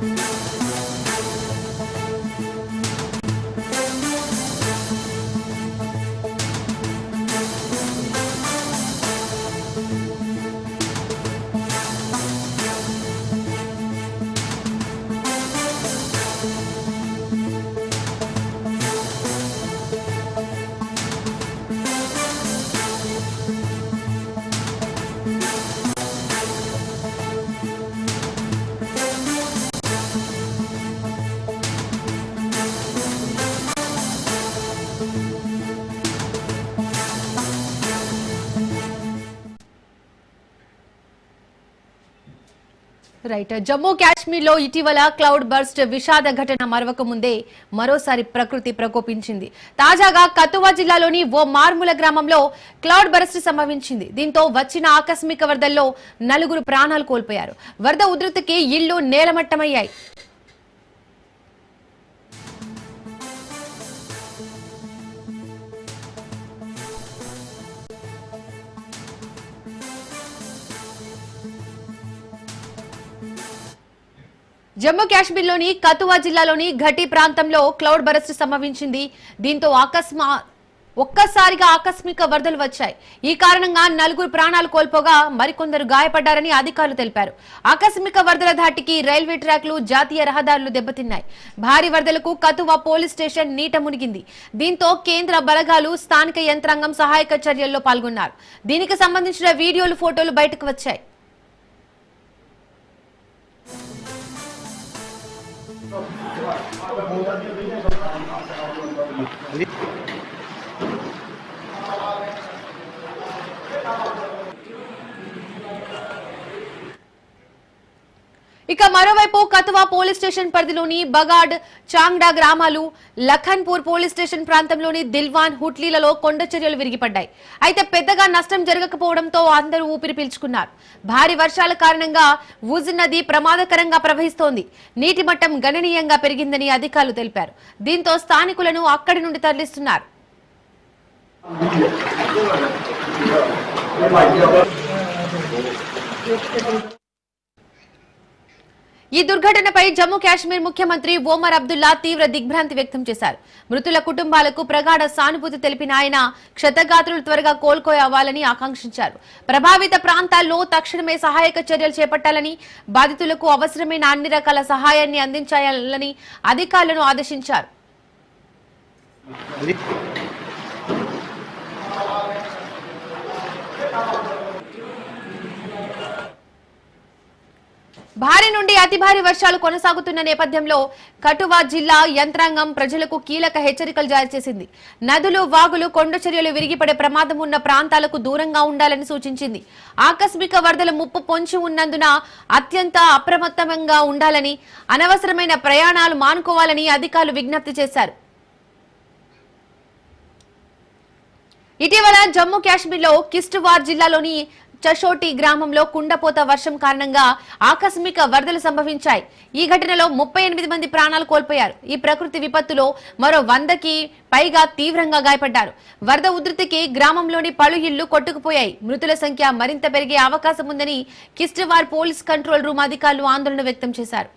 Bye. Right. Jammu కాశ్మీర్లో ఇటీవల cloud burst విషాద ఘటన మరవక ముందే మరోసారి ప్రకృతి ప్రకోపించింది. తాజాగా కతువా జిల్లాలోని ఓ మార్ముల గ్రామంలో క్లౌడ్ బర్స్ట్ సంభవించింది. దీంతో వచ్చిన ఆకస్మిక వరదల్లో నలుగురు ప్రాణాలు కోల్పోయారు. వరద ఉధృతికి ఇళ్ళు నేలమట్టమయ్యాయి. జమ్మూ కాశ్మీర్లోని కతువా జిల్లాలోని ఘటి ప్రాంతంలో క్లౌడ్ బరస్ట్ సంభవించింది. దీంతో అకస్మా ఒక్కసారిగా ఆకస్మిక వరదలు వచ్చాయి. ఈ కారణంగా నలుగురు ప్రాణాలు కోల్పోగా మరికొందరు గాయపడ్డారని అధికారులు తెలిపారు. ఆకస్మిక వరదల ధాటికి రైల్వే ట్రాక్లు జాతీయ రహదారులు దెబ్బతిన్నాయి. భారీ వరదలకు కతువా పోలీస్ స్టేషన్ నీట మునిగింది. దీంతో కేంద్ర బలగాలు స్థానిక యంత్రాంగం సహాయక చర్యల్లో పాల్గొన్నారు. దీనికి సంబంధించిన వీడియోలు ఫోటోలు బయటకు వచ్చాయి. Thank you. ఇక మరోవైపు కతువా పోలీస్ స్టేషన్ పరిధిలోని బగాడ్ చాంగ్డా గ్రామాలు లఖన్పూర్ పోలీస్ స్టేషన్ ప్రాంతంలోని దిల్వాన్ హుట్లీలలో కొండ చర్యలు విరిగిపడ్డాయి. అయితే పెద్దగా నష్టం జరగకపోవడంతో అందరూ ఊపిరి పీల్చుకున్నారు. భారీ వర్షాల కారణంగా ఉజ్ నది ప్రమాదకరంగా ప్రవహిస్తోంది. నీటి మట్టం గణనీయంగా పెరిగిందని అధికారులు తెలిపారు. దీంతో స్థానికులను అక్కడి నుండి తరలిస్తున్నారు. ఈ దుర్ఘటనపై జమ్మూ కాశ్మీర్ ముఖ్యమంత్రి ఓమర్ అబ్దుల్లా తీవ్ర దిగ్భ్రాంతి వ్యక్తం చేశారు. మృతుల కుటుంబాలకు ప్రగాఢ సానుభూతి తెలిపిన ఆయన క్షతగాత్రులు త్వరగా కోలుకోవాలని ఆకాంక్షించారు. ప్రభావిత ప్రాంతాల్లో తక్షణమే సహాయక చర్యలు చేపట్టాలని బాధితులకు అవసరమైన అన్ని రకాల సహాయాన్ని అందించాలని అధికారులను ఆదేశించారు. భారీ నుండి అతి భారీ వర్షాలు కొనసాగుతున్న నేపథ్యంలో కటువా జిల్లా యంత్రాంగం ప్రజలకు కీలక హెచ్చరికలు జారీ చేసింది. నదులు వాగులు కొండ చర్యలు విరిగిపడే ప్రమాదం ఉన్న ప్రాంతాలకు దూరంగా ఉండాలని సూచించింది. ఆకస్మిక వరదల ముప్పు పొంచి ఉన్నందున అత్యంత అప్రమత్తంగా ఉండాలని అనవసరమైన ప్రయాణాలు మానుకోవాలని అధికారులు విజ్ఞప్తి చేశారు. ఇటీవల జమ్మూ కాశ్మీర్లో కిస్టువార్ జిల్లాలోని చషోటి గ్రామంలో కుండపోత వర్షం కారణంగా ఆకస్మిక వరదలు సంభవించాయి. ఈ ఘటనలో ముప్పై ఎనిమిది మంది ప్రాణాలు కోల్పోయారు. ఈ ప్రకృతి విపత్తులో మరో వందకి పైగా తీవ్రంగా గాయపడ్డారు. వరద ఉధృతికి గ్రామంలోని పలు ఇళ్ళు కొట్టుకుపోయాయి. మృతుల సంఖ్య మరింత పెరిగే అవకాశం ఉందని కిస్టివార్ పోలీస్ కంట్రోల్ రూమ్ అధికారులు ఆందోళన వ్యక్తం చేశారు.